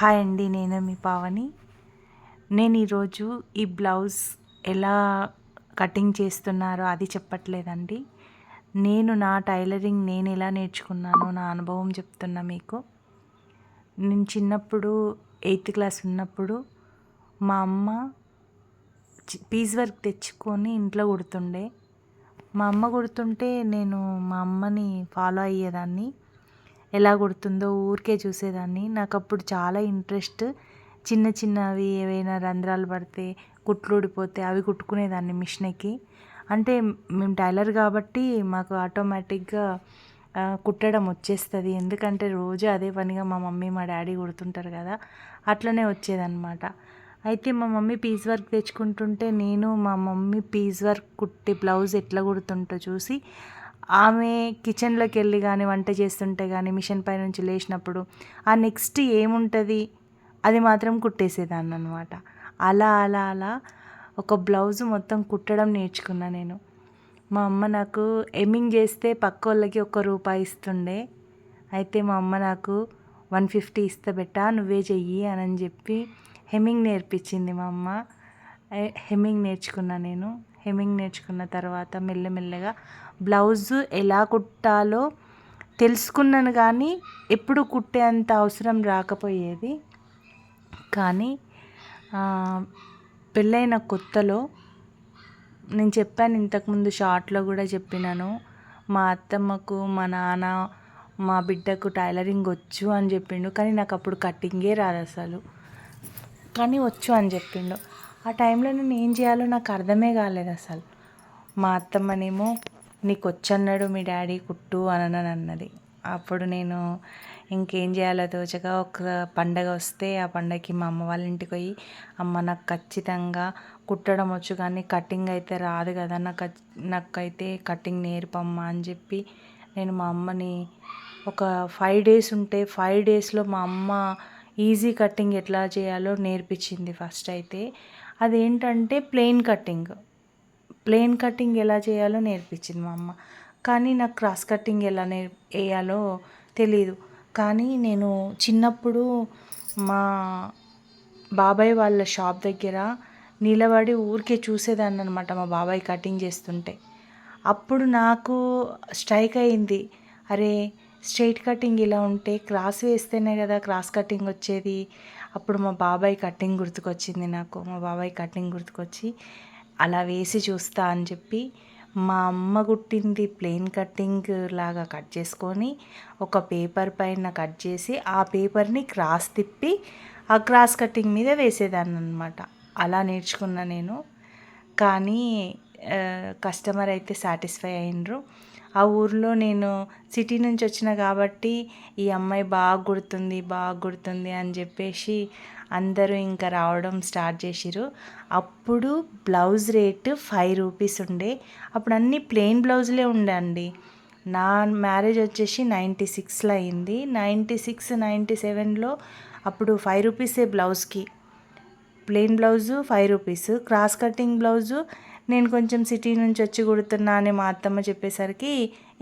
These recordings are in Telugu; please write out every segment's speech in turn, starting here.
హాయ్ అండి నేను మీ పావని. నేను ఈరోజు ఈ బ్లౌజ్ ఎలా కటింగ్ చేస్తున్నారో అది చెప్పట్లేదండి. నేను నా టైలరింగ్ నేను ఎలా నేర్చుకున్నానో నా అనుభవం చెప్తున్నా మీకు. నేను చిన్నప్పుడు ఎయిత్ క్లాస్ ఉన్నప్పుడు మా అమ్మ పీస్ వర్క్ తెచ్చుకొని ఇంట్లో కుడుతుండే. మా అమ్మ కుడుతుంటే నేను మా అమ్మని ఫాలో అయ్యేదాన్ని. ఎలా కుడుతుందో ఊరికే చూసేదాన్ని. నాకు అప్పుడు చాలా ఇంట్రెస్ట్ చిన్న చిన్నవి ఏవైనా రంధ్రాలు పడితే కుట్లు ఊడిపోతే అవి కుట్టుకునేదాన్ని మిషన్కి. అంటే మేము టైలర్ కాబట్టి మాకు ఆటోమేటిక్గా కుట్టడం వచ్చేస్తుంది. ఎందుకంటే రోజు అదే పనిగా మా మమ్మీ మా డాడీ కుడుతుంటారు కదా అట్లనే వచ్చేదన్నమాట. అయితే మా మమ్మీ పీస్ వర్క్ తెచ్చుకుంటుంటే నేను మా మమ్మీ పీస్ వర్క్ కుట్టి బ్లౌజ్ ఎట్లా కుడుతుంటో చూసి ఆమె కిచెన్లోకి వెళ్ళి కానీ వంట చేస్తుంటే కానీ మిషన్ పై నుంచి లేచినప్పుడు ఆ నెక్స్ట్ ఏముంటుంది? అది మాత్రం కుట్టేసేదాన్ని అనమాట అలా అలా అలా ఒక బ్లౌజ్ మొత్తం కుట్టడం నేర్చుకున్నా నేను. మా అమ్మ నాకు ఎమ్మింగ్ చేస్తే పక్క వాళ్ళకి ఒక రూపాయి ఇస్తుండే. అయితే మా అమ్మ నాకు వన్ ఫిఫ్టీ ఇస్తే బెట్ట నువ్వే చెయ్యి అని చెప్పి హెమ్మింగ్ నేర్పించింది మా అమ్మ. హెమ్మింగ్ నేర్చుకున్నా నేను. హెమ్మింగ్ నేర్చుకున్న తర్వాత మెల్లమెల్లగా బ్లౌజ్ ఎలా కుట్టాలో తెలుసుకున్నాను కానీ ఎప్పుడు కుట్టేంత అవసరం రాకపోయేది. కానీ పెళ్ళైన కొత్తలో నేను చెప్పాను ఇంతకుముందు షార్ట్లో కూడా చెప్పినాను మా అత్తమ్మకు మా నాన్న మా బిడ్డకు టైలరింగ్ వచ్చు అని చెప్పిండు కానీ నాకు అప్పుడు కట్టింగే రాదు అసలు. కానీ వచ్చు అని చెప్పిండు. ఆ టైంలో నేను ఏం చేయాలో నాకు అర్థమే కాలేదు అసలు. మా అత్తమ్మనేమో నీకు వచ్చన్నాడు మీ డాడీ కుట్టు అని అన్నది. అప్పుడు నేను ఇంకేం చేయాలో తోచగా ఒక పండగ వస్తే ఆ పండగకి మా అమ్మ వాళ్ళ ఇంటికి పోయి అమ్మ నాకు ఖచ్చితంగా కుట్టడం వచ్చు కానీ కటింగ్ అయితే రాదు కదా నాకు నాకైతే కటింగ్ నేర్పమ్మా అని చెప్పి నేను మా అమ్మని ఒక ఫైవ్ డేస్ ఉంటే ఫైవ్ డేస్లో మా అమ్మ ఈజీ కటింగ్ ఎట్లా చేయాలో నేర్పించింది ఫస్ట్ అయితే. అదేంటంటే ప్లెయిన్ కటింగ్. ప్లెయిన్ కటింగ్ ఎలా చేయాలో నేర్పించింది మా అమ్మ. కానీ నాకు క్రాస్ కటింగ్ ఎలా నేర్ వేయాలో తెలియదు కానీ నేను చిన్నప్పుడు మా బాబాయ్ వాళ్ళ షాప్ దగ్గర నిలబడి ఊరికే చూసేదాన్ని అనమాట మా బాబాయ్ కటింగ్ చేస్తుంటే. అప్పుడు నాకు స్ట్రైక్ అయింది. అరే స్ట్రైట్ కటింగ్ ఇలా ఉంటే క్రాస్ వేస్తేనే కదా క్రాస్ కటింగ్ వచ్చేది. అప్పుడు మా బాబాయ్ కటింగ్ గుర్తుకొచ్చింది నాకు. మా బాబాయ్ కటింగ్ గుర్తుకొచ్చి అలా వేసి చూస్తా అని చెప్పి మా అమ్మ కుట్టింది ప్లెయిన్ కటింగ్ లాగా కట్ చేసుకొని ఒక పేపర్ పైన కట్ చేసి ఆ పేపర్ని క్రాస్ తిప్పి ఆ క్రాస్ కటింగ్ మీద వేసేదాన్ని అనమాట అలా నేర్చుకున్నా నేను. కానీ కస్టమర్ అయితే సాటిస్ఫై అయినరు. ఆ ఊర్లో నేను సిటీ నుంచి వచ్చిన కాబట్టి ఈ అమ్మాయి బాగా గుర్తుంది బాగా గుర్తుంది అని చెప్పేసి అందరూ ఇంకా రావడం స్టార్ట్ చేసిరు అప్పుడు బ్లౌజ్ రేటు ఫైవ్ రూపీస్ ఉండే. అప్పుడు అన్నీ ప్లెయిన్ బ్లౌజులే ఉండే అండి. నా మ్యారేజ్ వచ్చేసి నైంటీ సిక్స్లో అయింది. నైంటీ సిక్స్ నైంటీ సెవెన్లో అప్పుడు ఫైవ్ రూపీసే బ్లౌజ్కి. Plain blouse five rupees. Cross cutting blouse నేను కొంచెం సిటీ నుంచి వచ్చి కుడుతున్నా అని మా అత్తమ్మ చెప్పేసరికి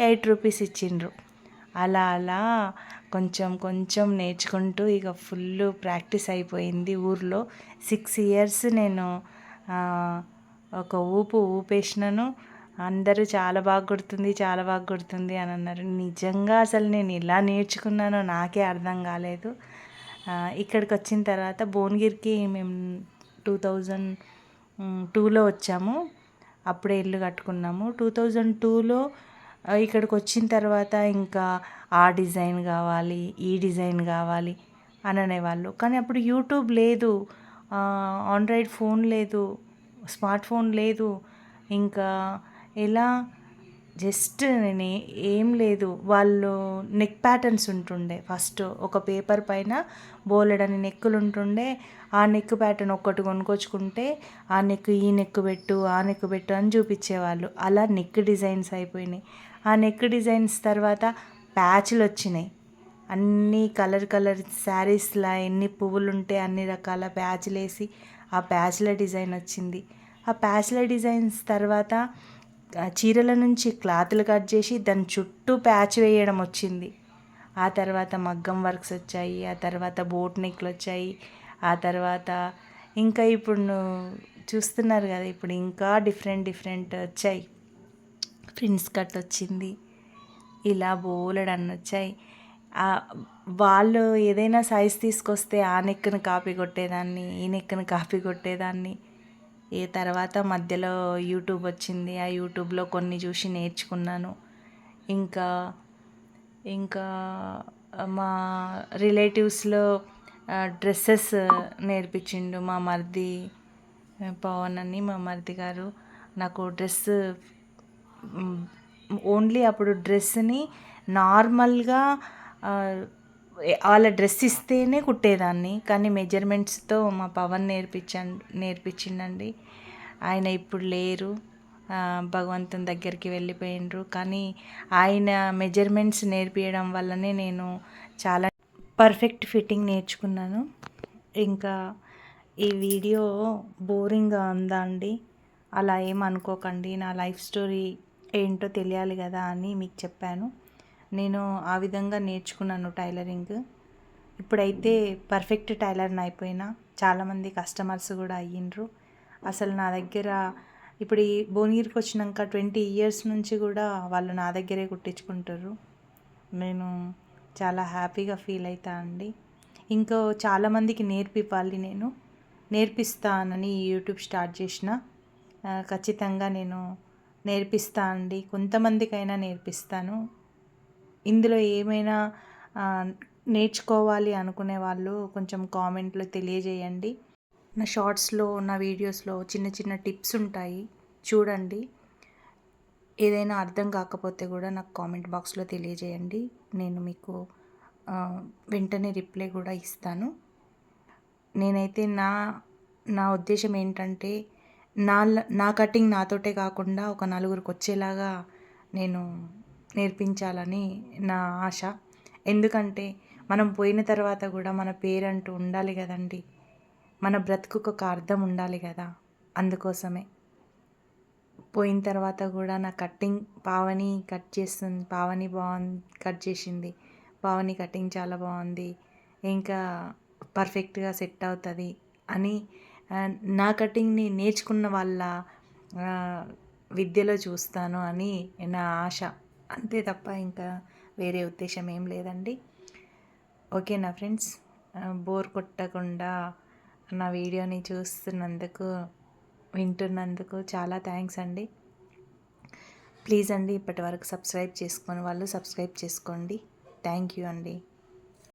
ఎయిట్ రూపీస్ ఇచ్చిండ్రు. అలా అలా కొంచెం కొంచెం నేర్చుకుంటూ ఇక ఫుల్ ప్రాక్టీస్ అయిపోయింది ఊర్లో. సిక్స్ ఇయర్స్ నేను ఒక ఊపు ఊపేసినాను. అందరూ చాలా బాగా కుడుతుంది చాలా బాగా గుర్తుంది అని అన్నారు. నిజంగా అసలు నేను ఎలా నేర్చుకున్నానో నాకే అర్థం కాలేదు. ఇక్కడికి వచ్చిన తర్వాత భువనగిరికి మేము టూ థౌజండ్ టూలో వచ్చాము. అప్పుడే ఇల్లు కట్టుకున్నాము. టూ థౌజండ్ టూలో ఇక్కడికి వచ్చిన తర్వాత ఇంకా ఆ డిజైన్ కావాలి ఈ డిజైన్ కావాలి అని అనేవాళ్ళు. కానీ అప్పుడు యూట్యూబ్ లేదు ఆండ్రాయిడ్ ఫోన్ లేదు స్మార్ట్ ఫోన్ లేదు. ఇంకా ఎలా జస్ట్ నేను ఏం లేదు. వాళ్ళు నెక్ ప్యాటర్న్స్ ఉంటుండే. ఫస్ట్ ఒక పేపర్ పైన బోలెడని నెక్కులు ఉంటుండే. ఆ నెక్ ప్యాటర్న్ ఒక్కటి కొనుక్కొచ్చుకుంటే ఆ నెక్ ఈ నెక్ పెట్టు ఆ నెక్ పెట్టు అని చూపించేవాళ్ళు. అలా నెక్ డిజైన్స్ అయిపోయినాయి. ఆ నెక్ డిజైన్స్ తర్వాత ప్యాచ్లు వచ్చినాయి. అన్ని కలర్ కలర్ శారీస్లా ఎన్ని పువ్వులు ఉంటే అన్ని రకాల ప్యాచ్లు వేసి ఆ ప్యాచ్ల డిజైన్ వచ్చింది. ఆ ప్యాచ్ల డిజైన్స్ తర్వాత చీరల నుంచి క్లాత్లు కట్ చేసి దాని చుట్టూ ప్యాచ్ వేయడం వచ్చింది. ఆ తర్వాత మగ్గం వర్క్స్ వచ్చాయి ఆ తర్వాత బోట్ నెక్లు వచ్చాయి ఆ తర్వాత ఇంకా ఇప్పుడు చూస్తున్నారు కదా ఇప్పుడు ఇంకా డిఫరెంట్ డిఫరెంట్ వచ్చాయి. ప్రిన్స్ కట్ వచ్చింది ఇలా బోలెడు వచ్చాయి. వాళ్ళు ఏదైనా సైజ్ తీసుకొస్తే ఆ నెక్ని కాపీ కొట్టేదాన్ని ఈ నెక్ని కాపీ కొట్టేదాన్ని. ఏ తర్వాత మధ్యలో యూట్యూబ్ వచ్చింది. ఆ యూట్యూబ్లో కొన్ని చూసి నేర్చుకున్నాను. ఇంకా ఇంకా మా రిలేటివ్స్లో డ్రెస్సెస్ నేర్పించిండు మా మరిది పవన్ అని మా మరిది గారు. నాకు డ్రెస్ ఓన్లీ అప్పుడు డ్రెస్ని నార్మల్గా వాళ్ళ డ్రెస్ ఇస్తేనే కుట్టేదాన్ని. కానీ మెజర్మెంట్స్తో మా పవన్ నేర్పించండి నేర్పించిండండి. ఆయన ఇప్పుడు లేరు. భగవంతుని దగ్గరికి వెళ్ళిపోయిండ్రు. కానీ ఆయన మెజర్మెంట్స్ నేర్పించడం వల్లనే నేను చాలా పర్ఫెక్ట్ ఫిట్టింగ్ నేర్చుకున్నాను. ఇంకా ఈ వీడియో బోరింగ్గా ఉందా అండి? అలా ఏమనుకోకండి నా లైఫ్ స్టోరీ ఏంటో తెలియాలి కదా అని మీకు చెప్పాను. నేను ఆ విధంగా నేర్చుకున్నాను టైలరింగ్. ఇప్పుడైతే పర్ఫెక్ట్ టైలర్ని అయిపోయినా చాలామంది కస్టమర్స్ కూడా అయ్యిండ్రు. అసలు నా దగ్గర ఇప్పుడు ఈ భువనగిరికి వచ్చినాక ట్వంటీ ఇయర్స్ నుంచి కూడా వాళ్ళు నా దగ్గరే కుట్టించుకుంటారు నేను చాలా హ్యాపీగా ఫీల్ అవుతా అండి. ఇంకో చాలామందికి నేర్పివ్వాలి నేను. నేర్పిస్తానని యూట్యూబ్ స్టార్ట్ చేసిన. ఖచ్చితంగా నేను నేర్పిస్తా అండి. కొంతమందికైనా నేర్పిస్తాను. ఇందులో ఏమైనా నేర్చుకోవాలి అనుకునే వాళ్ళు కొంచెం కామెంట్లో తెలియజేయండి. నా షార్ట్స్లో నా వీడియోస్లో చిన్న చిన్న టిప్స్ ఉంటాయి. చూడండి. ఏదైనా అర్థం కాకపోతే కూడా నాకు కామెంట్ బాక్స్లో తెలియజేయండి. నేను మీకు వెంటనే రిప్లై కూడా ఇస్తాను. నేనైతే నా నా ఉద్దేశం ఏంటంటే నా నా కటింగ్ నాతోటే కాకుండా ఒక నలుగురికి వచ్చేలాగా నేను నేర్పించాలని నా ఆశ. ఎందుకంటే మనం పోయిన తర్వాత కూడా మన పేరంటూ ఉండాలి కదండి. మన బ్రతుకుకు ఒక అర్థం ఉండాలి కదా. అందుకోసమే. పోయిన తర్వాత కూడా నా కట్టింగ్ పావని కట్ చేస్తుంది. పావని బాగుంది కట్ చేసింది. పావని కటింగ్ చాలా బాగుంది ఇంకా పర్ఫెక్ట్గా సెట్ అవుతుంది అని నా కటింగ్ని నేర్చుకున్న వాళ్ళ విద్యలో చూస్తాను అని నా ఆశ. అంతే తప్ప ఇంకా వేరే ఉద్దేశం ఏం లేదండి. ఓకేనా ఫ్రెండ్స్? బోర్ కొట్టకుండా నా వీడియోని చూస్తున్నందుకు వింటున్నందుకు చాలా థ్యాంక్స్ అండి. ప్లీజ్ అండి ఇప్పటి వరకు సబ్స్క్రైబ్ చేసుకొని వాళ్ళు సబ్స్క్రైబ్ చేసుకోండి. థ్యాంక్ యూ అండి.